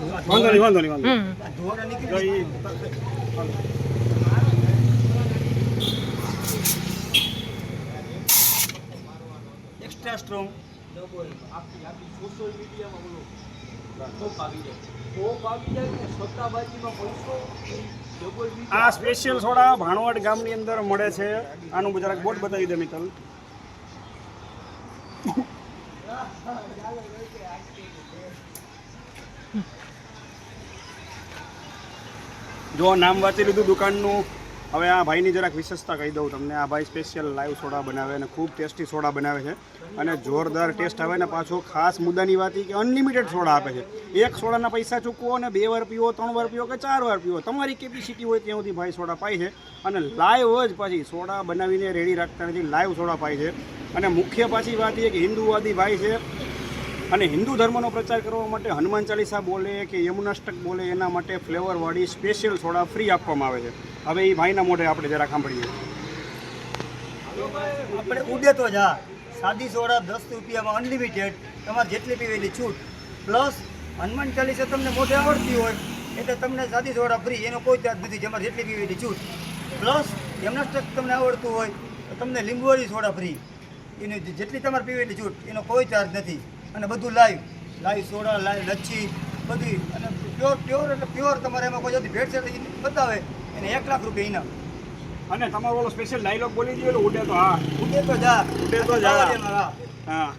વાંધો નહીં વાંધો નહીં વાંધો એક્સ્ટ્રા સ્ટ્રોંગ આ સ્પેશિયલ સોડા ભાણવડ ગામની અંદર મળે છે. આનું જરાક બોટ બતાવી દે મિત્તલ. જો નામ વાંચી લીધું દુકાનનું, હવે આ ભાઈની જરાક વિશેષતા કહી દઉં તમને. આ ભાઈ સ્પેશિયલ લાઈવ સોડા બનાવે અને ખૂબ ટેસ્ટી સોડા બનાવે છે અને જોરદાર ટેસ્ટ આવે ને પાછો ખાસ મુદ્દાની વાત કે અનલિમિટેડ સોડા આપે છે. એક સોડાના પૈસા ચૂકવો અને બે વાર પીવો, ત્રણ વાર પીવો કે ચાર વાર પીવો. તમારી કેપેસિટી હોય ત્યાં સુધી ભાઈ સોડા પાય છે અને લાઈવ જ પાછી સોડા બનાવીને રેડી રાખતા નથી લાઈવ સોડા પાય છે. અને મુખ્ય પાછી વાત એ કે હિન્દુવાદી ભાઈ છે અને હિન્દુ ધર્મનો પ્રચાર કરવા માટે હનુમાન ચાલીસા બોલે કે યમુનાષ્ટક બોલે, એના માટે ફ્લેવરવાળી સ્પેશિયલ સોડા ફ્રી આપવામાં આવે છે. હવે એ ભાઈના મોઢે આપણે જરા સાંભળીએ. આપણે ઉડે તો જા. સાદી સોડા દસ રૂપિયામાં અનલિમિટેડ તમારે જેટલી પીવેલી છૂટ. પ્લસ હનુમાન ચાલીસા તમને મોઢે આવડતી હોય, એટલે તમને સાદી સોડા ફ્રી એનો કોઈ ચાર્જ નથી. જેમાં જેટલી પીવેલી છૂટ. પ્લસ યમનાષ્ટક તમને આવડતું હોય, તો તમને લીંબુવાળી સોડા ફ્રી એની જેટલી તમારે પીવેલી છૂટ, એનો કોઈ ચાર્જ નથી. અને બધું લાઈવ લાઈવ સોડા લાઈવ લચ્છી બધી. અને પ્યોર પ્યોર એટલે પ્યોર તમારે એમાં કોઈ જતી ભેટ છે બતાવે એને એક લાખ રૂપિયા ઇનામ. અને તમારો ઓલો સ્પેશિયલ ડાયલોગ બોલી દો ઉડે તો હા. ઉડે તો જા. ઉડે તો જા. હા.